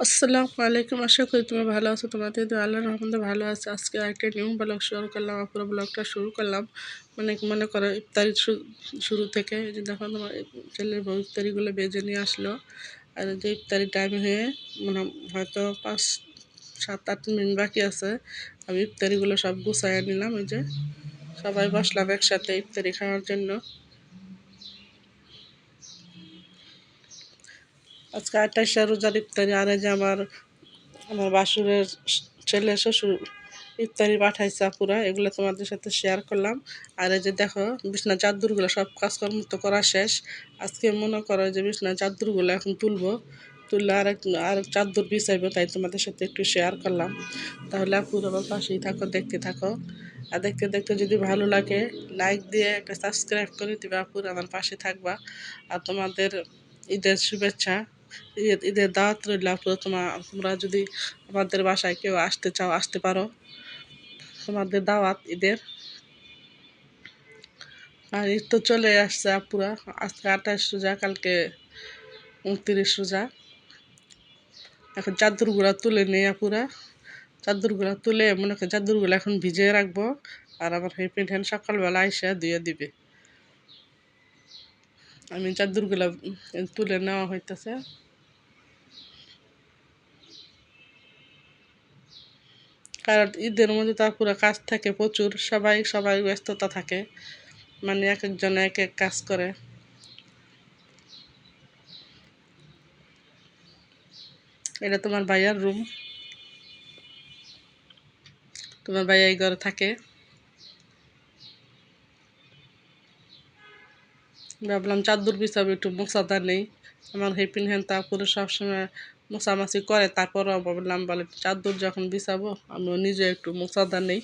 আসসালামু আলাইকুম। আশা করি তুমি ভালো আছো। তোমাদের তো আল্লাহর রহমতে ভালো আছে। আজকে একটা নিউ ব্লগ শুরু করলাম, পুরো ব্লগটা শুরু করলাম। মানে মনে করো ইফতারি শুরু থেকে যে দেখো তোমার ছেলের বউ ইফতারিগুলো বেজে নিয়ে আসলো। আর যে ইফতারি টাইম হয়ে মানে হয়তো পাঁচ, সাত, আট মিনিট বাকি আছে। আমি ইফতারিগুলো সব গুছাই নিলাম। ওই যে সবাই বসলাম একসাথে ইফতারি খাওয়ার জন্য। আজকে আঠাশে রোজার ইফতারি, আরে যে আমার আমার বাসুরের ছেলে, শ্বশুর ইফতারি পাঠাইছে আপুরা, এগুলো তোমাদের সাথে শেয়ার করলাম। আর এই যে দেখো, বিছনা চাদুরগুলো সব কাজকর্ম তো করা শেষ। আজকে মনে করো যে বিছনা চাদুরগুলো এখন তুলবো, তুললে আর আর চাদর বিছাইবো, তাই তোমাদের সাথে একটু শেয়ার করলাম। তাহলে আপুর আমার পাশেই থাকো, দেখতে থাকো। আর দেখতে দেখতে যদি ভালো লাগে লাইক দিয়ে একটা সাবস্ক্রাইব করে দিবে, আপুর আমার পাশে থাকবা। আর তোমাদের ঈদের শুভেচ্ছা। ঈদের দাওয়াত রইল। তোমার তোমরা যদি আমাদের বাসায় কেউ আসতে চাও, আসতে পারো। তোমাদের দাওয়াত ঈদের। আর ঈদ তো চলে আসছে আপুরা। আজকে আঠাশ রোজা, কালকে উনত্রিশ রোজা। এখন চাদরগুলা তুলে নেই আপুরা। চাদরগুলা তুলে মনে করি চাদরগুলো এখন ভিজিয়ে রাখব। আর আমার হেপিন হ্যান্ড সকালবেলা আইসা দিয়ে দিবে। আমি চাদরগুলা তুলে নেওয়া হইতেছে। কারণ ঈদের মধ্যে তার পুরো কাজ থাকে প্রচুর, সবাই সবাই ব্যস্ততা থাকে। মানে এক একজন এক এক কাজ করে। এটা তোমার ভাইয়ার রুম তোমার ভাইয়া এই ঘরে থাকে। ভাবলাম চাদর বিছাবো একটু মশাদা নেই। আমার হেপিন হ্যান তারপরে সবসময় মোছামাছি করে, তারপরও ভাবলাম, বলে চাদর যখন বিছাবো, আমিও নিজে একটু মোছাদা নেই।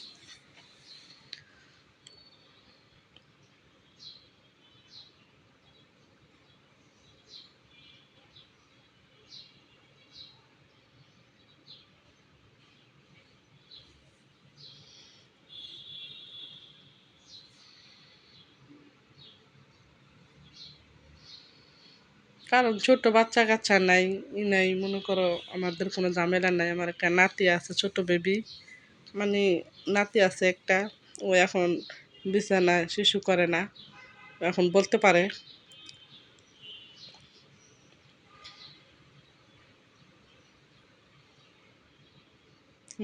কারণ ছোট বাচ্চা কাচ্চা নাই, ই নাই, মনে করো আমাদের কোনো ঝামেলা নাই, আমার একটা নাতি আছে, ছোট বেবি মানে নাতি আছে একটা, ও এখন বিছানায় শিশু করে না, এখন বলতে পারে।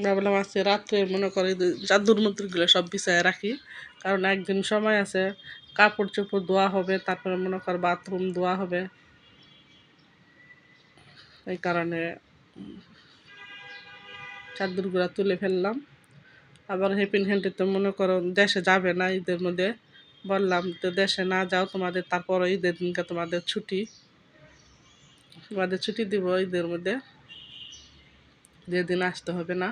ভাবলাম আজকে রাত্রে মনে করি চাদুর মন্ত্রীগুলো সব বিছায় রাখি, কারণ একদিন সময় আছে, কাপড় চোপড় ধোয়া হবে, তারপরে মনে কর বাথরুম ধোয়া হবে এই কারণে চাদর গুঁড়া তুলে ফেললাম। আবার হেপিন হ্যান্ডে তো মনে করো দেশে যাবে না, ঈদের মধ্যে। বললাম, তো দেশে না যাও, তোমাদের তারপরও ঈদের দিনকে তোমাদের ছুটি। তোমাদের ছুটি দিব ঈদের মধ্যে। যেদিন আসতে হবে না।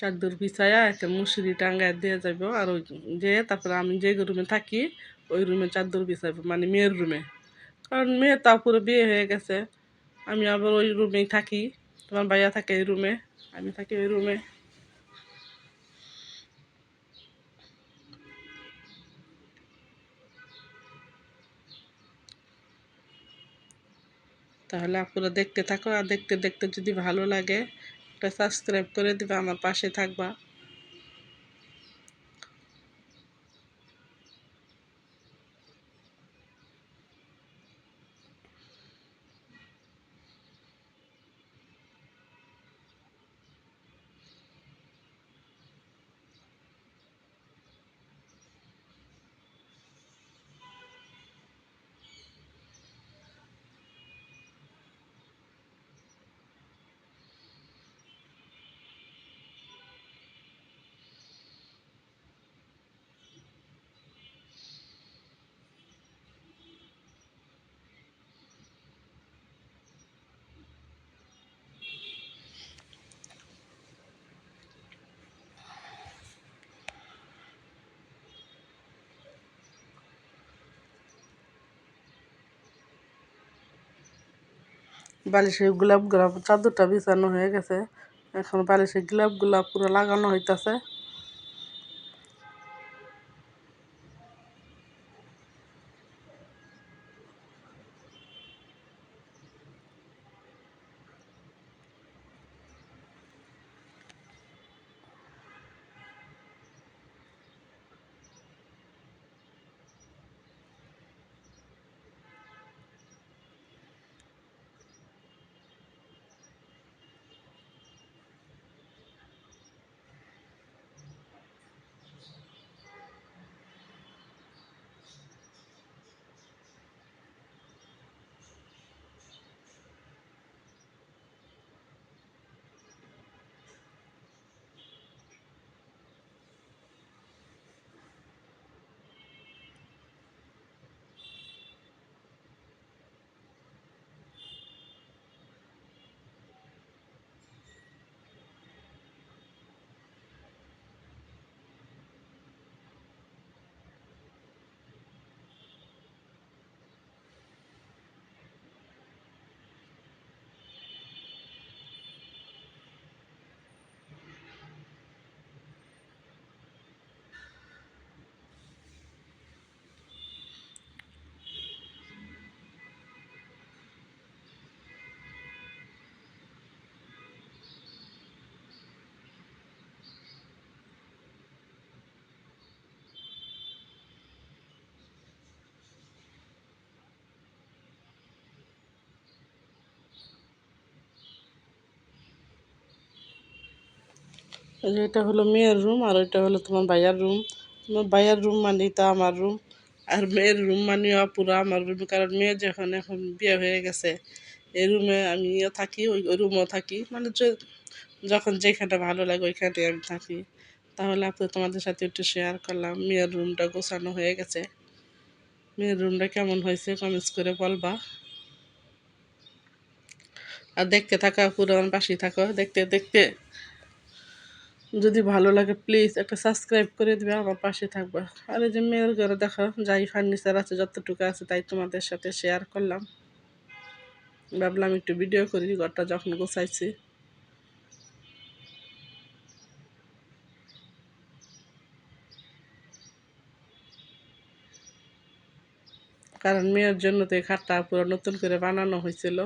চাদর বিছায়া একটা মুসুরি টাঙ্গায় দিয়ে যাব আর ওই যে তারপরে আমি যে রুমে থাকি, ওই রুমে চাদর বিছাবো মানে মেয়ের রুমে। কারণ মেয়ে তা পুরো বিয়ে হয়ে গেছে। আমি আবার ওই রুমেই থাকি। তোমার ভাইয়া থাকে এই রুমে, আমি থাকি ওই রুমে। তাহলে আপনারা দেখতে থাকো। আর দেখতে দেখতে যদি ভালো লাগে সাবস্ক্রাইব করে দিবা আমার পাশে থাকবা। বালিশের গোলাপ গোলাপ চাদরটা বিছানো হয়ে গেছে। এখন বালিশের গুলাপ পুরো লাগানো হইতাছে। এটা হলো মেয়ের রুম আর এটা হলো তোমার ভাইয়ার রুম। তোমার ভাইয়ার রুম মানে তা আমার রুম। আর মেয়ের রুম মানেও পুরো আমার রুম, কারণ মেয়ে যখন এখন বিয়ে হয়ে গেছে, এই রুমে আমিও থাকি, ওই রুমও থাকি। মানে যখন যেখানে ভালো লাগে ওইখানে আমি থাকি। তাহলে আপনি তোমাদের সাথে একটু শেয়ার করলাম, মেয়ের রুমটা গোছানো হয়ে গেছে। মেয়ের রুমটা কেমন হয়েছে কমেন্টস করে বলবা। আর দেখতে থাকা পুরো আমার পাশেই থাকো, দেখতে দেখতে। যদি ভালো লাগে প্লিজ একটা সাবস্ক্রাইব করে দেবে, আমার পাশে থাকবা। আর এই যে মেয়ের ঘরে দেখো, যাই ফার্নিচার আছে, যতটুকু আছে তাই তোমাদের সাথে শেয়ার করলাম। ভাবলাম একটু ভিডিও করি, ঘরটা যখন গোছাইছি। কারণ মেয়ের জন্য তো এই খাটটা পুরো নতুন করে বানানো হয়েছিল।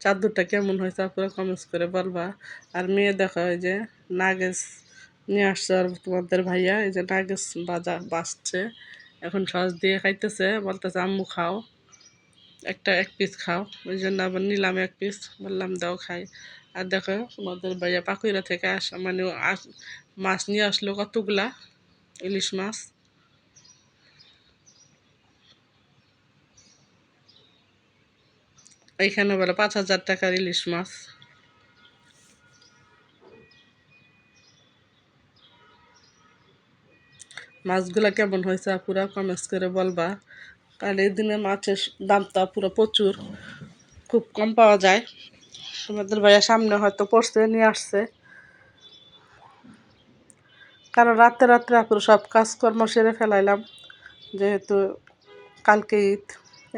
চাদরটা কেমন হয়েছে আপনারা কমেন্টস করে বলবা। আর মেয়ে দেখা ওই যে নাগেস নিয়ে আসছে আর তোমাদের ভাইয়া, এই যে নাগেস বাজা বাসছে। এখন সস দিয়ে খাইতেছে, বলতেছে, আম্মু, খাও। একটা, এক পিস খাও। ওই জন্য আবার নিলাম এক পিস বললাম, দাও, খাই। আর দেখো, তোমাদের ভাইয়া পাকুইরা থেকে আস মানে মাছ নিয়ে আসলো কতগুলা? ইলিশ মাছ। এইখানে বলে পাঁচ হাজার টাকার ইলিশ মাছ। মাছগুলা কেমন হয়েছে পুরা কমেন্টস করে বলবা। কারণ এই দিনে মাছের দামটা পুরো প্রচুর, খুব কম পাওয়া যায়। তোমাদের ভাইয়া সামনে হয়তো পড়ছে, নিয়ে আসছে। কারণ রাতে রাত্রে আপুরো সব কাজকর্ম সেরে ফেলাইলাম, যেহেতু কালকে ঈদ,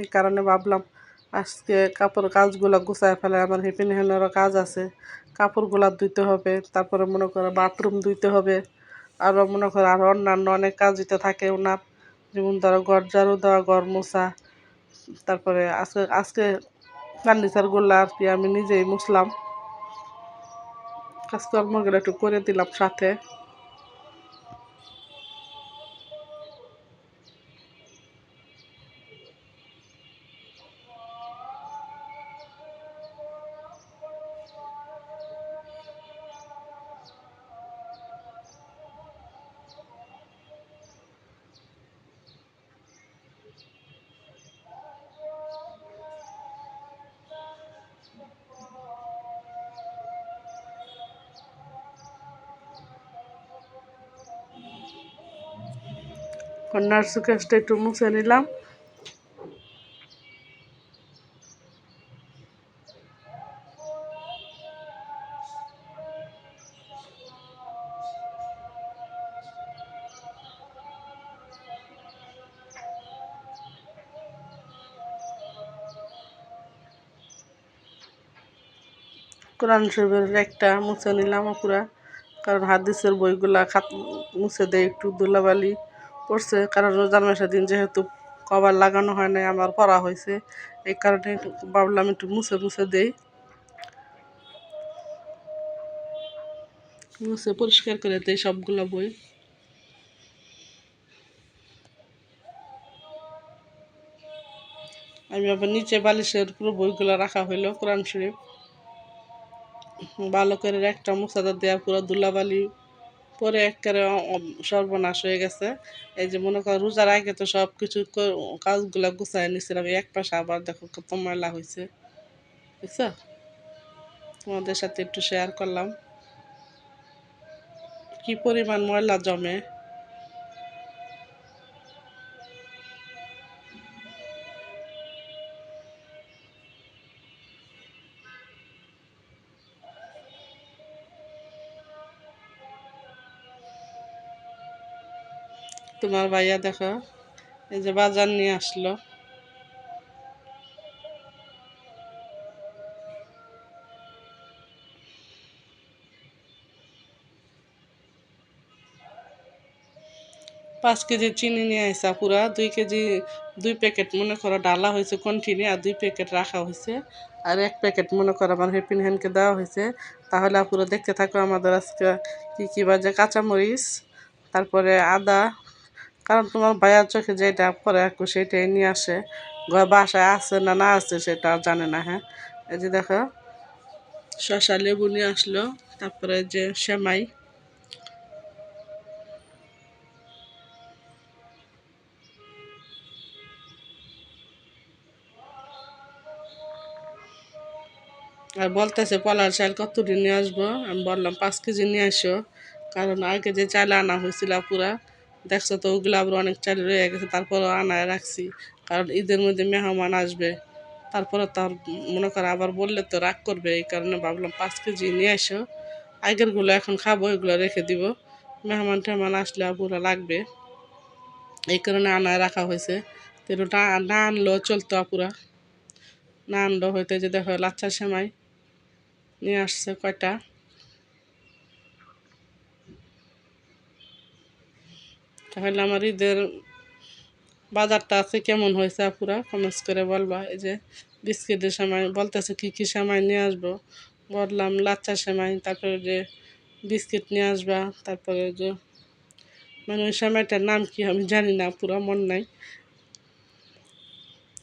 এই কারণে ভাবলাম আজকে কাপড় কাজগুলো গুছায় ফেলে, আমার হিপিন হেনেরও কাজ আছে। কাপড়গুলো ধুইতে হবে, তারপরে মনে করো বাথরুম ধুইতে হবে। আরও মনে করো আরও অন্যান্য অনেক কাজ দিতে থাকে ওনার। যেমন ধরো ঘর ঝাড়ু দেওয়া, ঘর মোছা, তারপরে আজকে আজকে ফার্নিচারগুলো আর কি আমি নিজেই মুছলাম। কাজকর্মগুলো একটু করে দিলাম সাথে। কন্যার সুকেশটা একটু মুছে নিলাম। কোরআন শরীফের একটা মুছে নিলাম পুরা কারণ হাদিসের বইগুলা খাত মুছে দেয় একটু দোলাবালি পড়ছে, কারণ রোজার মাসের দিন যেহেতু কভার লাগানো হয় নাই, আমার পড়া হয়েছে। এই কারণে ভাবলাম একটু মুছে মুছে দেই। মুছে, পরিষ্কার করে দেয় সবগুলো বই। আমি আবার নিচে বালিশের পুরো বইগুলো রাখা হইল, কোরআন শরীফ। ভালো করে একটা মুসাদা দেওয়া পুরো দুলাবালি পরে একেবারে সর্বনাশ হয়ে গেছে। এই যে মনে করো রোজার আগে তো সব কিছু কাজগুলো গুছাই নিয়েছিলাম এক পাশে আবার দেখো কত ময়লা হয়েছে বুঝছ? তোমাদের সাথে একটু শেয়ার করলাম। কি পরিমাণ ময়লা জমে। তোমার ভাইয়া দেখো, এই যে বাজার নিয়ে আসলো। পাঁচ কেজি চিনি নিয়ে আসা পুরা, দুই কেজি, দুই প্যাকেট মনে করো ডালা হয়েছে কন্টিনিউ আর দুই প্যাকেট রাখা হয়েছে। আর এক প্যাকেট মনে করো আমার হেপিন হ্যান্ডকে দেওয়া হয়েছে। তাহলে পুরো দেখতে থাকো আমাদের আজকে কী কী বাজে কাঁচামরিচ, তারপরে আদা কারণ তোমার ভাইয়ার চোখে যেটা পরে একটু সেটাই নিয়ে আসে। ঘর বাসায় আছে না না আছে সেটা জানে না হ্যাঁ? এই যে দেখো শশা লেবু নিয়ে আসলো, তারপরে যে সেমাই। আর বলতেছে পলার চাল কত দিন নিয়ে আসব? আমি বললাম, পাঁচ কেজি নিয়ে আসো। কারণ আগে যে চাল আনা হয়েছিল পুরা। দেখছ তো, ওগুলো আবার অনেক চাল রয়ে গেছে, তারপরও আনায় রাখছি। কারণ ঈদের মধ্যে মেহমান আসবে, তারপরে তার মনে করো আবার বললে তো রাগ করবে, এই কারণে ভাবলাম পাঁচ কেজি নিয়ে আসো। আগেরগুলো এখন খাব, এগুলো রেখে দিব। মেহমান টেহমান আসলে পুরো লাগবে। এই কারণে আনায় রাখা হয়েছে। তো না আনলেও চলতো আপুরা। না আনলেও হইতে যে দেখো লাচ্চা সেমাই নিয়ে আসছে কয়টা। তাহলে আমার ঈদের বাজারটা আছে, কেমন হয়েছে পুরা কমেন্টস করে বলবা। এই যে বিস্কিটের সময় বলতেছে কী কী সময় নিয়ে আসব? বললাম লাচ্চা সেমাই, তারপরে যে বিস্কিট নিয়ে আসবা, তারপরে যে মানে ওই সময়টার নাম কি আমি জানি না পুরো মন নাই।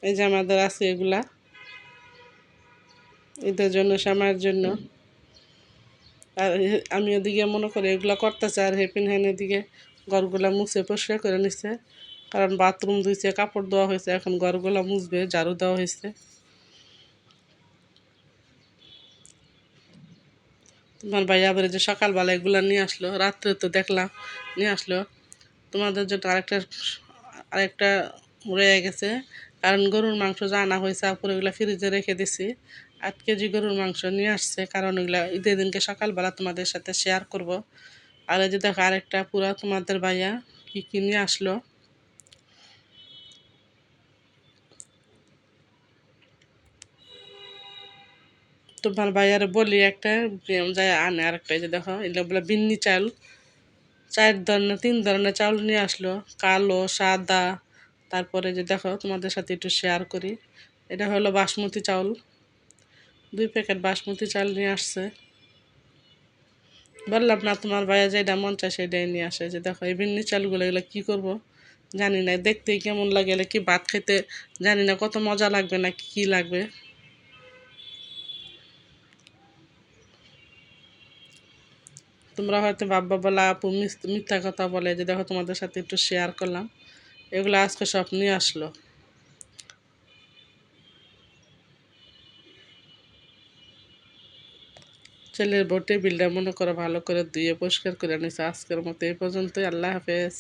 এই যে আমাদের আছে এগুলা। ঈদের জন্য সময়ের জন্য। আর আমি ওদিকে মনে করি এগুলো করতেছে আর হেপিন হ্যান এদিকে ঘরগুলা মুছে পরিষ্কার করে নিচ্ছে কারণ বাথরুম ধুইছে, কাপড় দেওয়া হয়েছে, এখন ঘরগুলো মুছবে, ঝাড়ু দেওয়া হয়েছে। তোমার ভাই আবার যে সকালবেলা এগুলো নিয়ে আসলো, রাত্রে তো দেখলাম নিয়ে আসলো। তোমাদের জন্য আরেকটা আরেকটা রয়ে গেছে। কারণ গরুর মাংস জানা হয়েছে, আপুর এগুলো ফ্রিজে রেখে দিছি। আট কেজি গরুর মাংস নিয়ে আসছে, কারণ ওইগুলা ঈদের দিনকে সকালবেলা তোমাদের সাথে শেয়ার করব। আর এই যে দেখো আরেকটা পুরা তোমাদের ভাইয়া কী কী নিয়ে আসলো? তোমার ভাইয়ারে বলি একটা যাই আনে আরেকটা যে দেখো এগুলো বলে বিন্নি চাল। চার ধরনের, তিন ধরনের চাউল নিয়ে আসলো, কালো, সাদা। তারপরে যে দেখো, তোমাদের সাথে একটু শেয়ার করি। এটা হলো বাসমতি চাউল। দুই প্যাকেট বাসমতি চাল নিয়ে আসছে। বললাম না তোমার ভাইয়া যেটা মন চায় সেটাই নিয়ে আসে। যে দেখো, এই ভিন্নি চালগুলো এগুলো কী করব? জানি না, দেখতেই কেমন লাগে এলে কি ভাত খেতে? জানি না, কত মজা লাগবে না কি লাগবে। তোমরা হয়তো ভাববা বলা, আপু, মিথ্যা কথা বলে। যে দেখো, তোমাদের সাথে একটু শেয়ার করলাম। এগুলো আজকে সব নিয়ে আসলো। ছেলের বউ টেবিলটা মনে করো ভালো করে ধুয়ে পরিষ্কার করে নিছে। আজকের মতো এই পর্যন্তই। আল্লাহ হাফেজ।